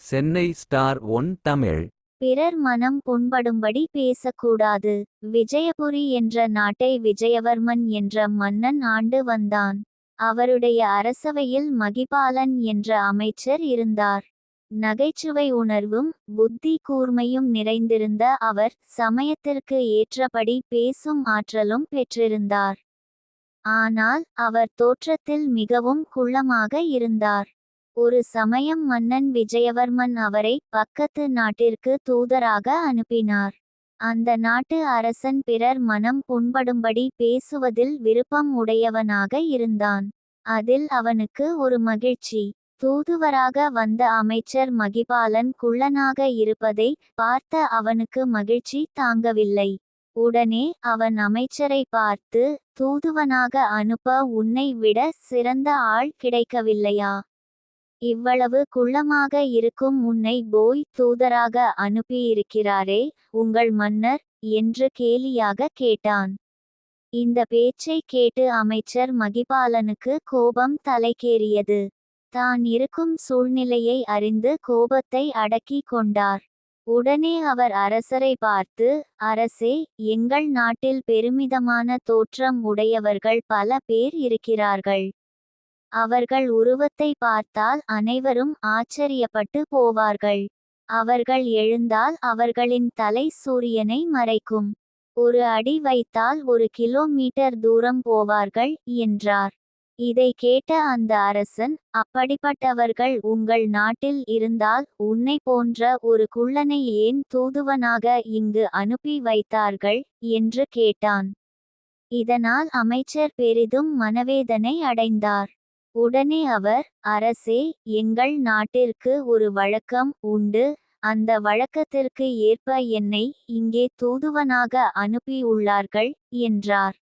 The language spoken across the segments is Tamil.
Chennai star one Tamil. பிறர் மனம் புண்படும்படி பேசக்கூடாது. விஜயபுரி என்ற நாட்டை விஜயவர்மன் என்ற மன்னன் ஆண்டு வந்தான். அவருடைய அரசவையில் மகிபாலன் என்ற அமைச்சர் இருந்தார். நகைச்சுவை உணர்வும் புத்தி கூர்மையும் நிறைந்திருந்த அவர் சமயத்திற்கு ஏற்றபடி பேசும் ஆற்றலும் பெற்றிருந்தார். ஆனால் அவர் தோற்றத்தில் மிகவும் குள்ளமாக இருந்தார். ஒரு சமயம் மன்னன் விஜயவர்மன் அவரை பக்கத்து நாட்டிற்கு தூதராக அனுப்பினார். அந்த நாட்டு அரசன் பிறர் மனம் புண்படும்படி பேசுவதில் விருப்பம் உடையவனாக இருந்தான். அதில் அவனுக்கு ஒரு மகிழ்ச்சி. தூதுவராக வந்த அமைச்சர் மகிபாலன் குள்ளனாக இருப்பதை பார்த்த அவனுக்கு மகிழ்ச்சி தாங்கவில்லை. உடனே அவன் அமைச்சரை பார்த்து தூதுவனாக அனுப்ப உன்னை விட சிறந்த ஆள் கிடைக்கவில்லையா? இவ்வளவு குள்ளமாக இருக்கும் உன்னை போய் தூதராக அனுப்பியிருக்கிறாரே உங்கள் மன்னர் என்று கேலியாக கேட்டான். இந்த பேச்சை கேட்டு அமைச்சர் மகிபாலனுக்கு கோபம் தலைக்கேறியது தான் இருக்கும் சூழ்நிலையை அறிந்து கோபத்தை அடக்கிக் கொண்டார். உடனே அவர் அரசரை பார்த்து அரசே எங்கள் நாட்டில் பெருமிதமான தோற்றம் உடையவர்கள் பல பேர் இருக்கிறார்கள். அவர்கள் உருவத்தை பார்த்தால் அனைவரும் ஆச்சரியப்பட்டு போவார்கள். அவர்கள் எழுந்தால் அவர்களின் தலை சூரியனை மறைக்கும். ஒரு அடி வைத்தால் ஒரு கிலோமீட்டர் தூரம் போவார்கள் என்றார். இதை கேட்ட அந்த அரசன் அப்படிப்பட்டவர்கள் உங்கள் நாட்டில் இருந்தால் உன்னை போன்ற ஒரு குள்ளனை ஏன் தூதுவனாக இங்கு அனுப்பி வைத்தார்கள்? என்று கேட்டான். இதனால் அமைச்சர் பெரிதும் மனவேதனை அடைந்தார். உடனே அவர் அரசே எங்கள் நாட்டிற்கு ஒரு வழக்கம் உண்டு. அந்த வழக்கத்திற்கு ஏற்ப என்னை இங்கே தூதுவனாக அனுப்பியுள்ளார்கள் என்றார்.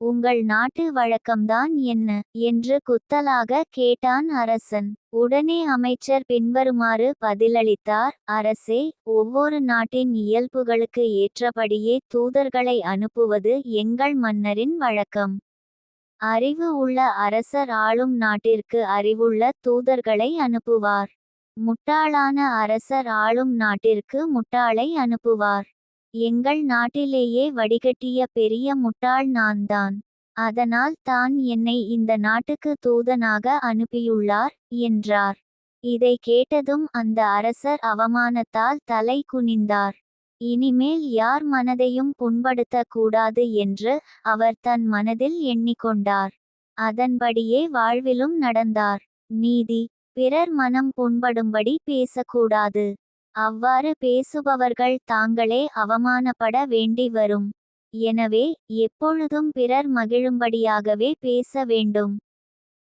உங்கள் நாட்டு வழக்கம்தான் என்ன என்று குத்தலாக கேட்டான் அரசன். உடனே அமைச்சர் பின்வருமாறு பதிலளித்தார். அரசே ஒவ்வொரு நாட்டின் இயல்புகளுக்கு ஏற்றபடியே தூதர்களை அனுப்புவது எங்கள் மன்னரின் வழக்கம். அறிவு உள்ள அரசர் ஆளும் நாட்டிற்கு அறிவுள்ள தூதர்களை அனுப்புவார். முட்டாளான அரசர் ஆளும் நாட்டிற்கு முட்டாளை அனுப்புவார். எங்கள் நாட்டிலேயே வடிகட்டிய பெரிய முட்டாள் நான்தான். அதனால் தான் என்னை இந்த நாட்டுக்கு தூதனாக அனுப்பியுள்ளார் என்றார். இதை கேட்டதும் அந்த அரசர் அவமானத்தால் தலை குனிந்தார். இனிமேல் யார் மனதையும் புண்படுத்தக் கூடாது என்று அவர் தன் மனதில் எண்ணிக்கொண்டார். அதன்படியே வாழ்விலும் நடந்தார். நீதி பிறர் மனம் புண்படும்படி பேசக்கூடாது. அவ்வாறு பேசுபவர்கள் தாங்களே அவமானப்பட வேண்டி வரும். எனவே எப்பொழுதும் பிறர் மகிழும்படியாகவே பேச வேண்டும்.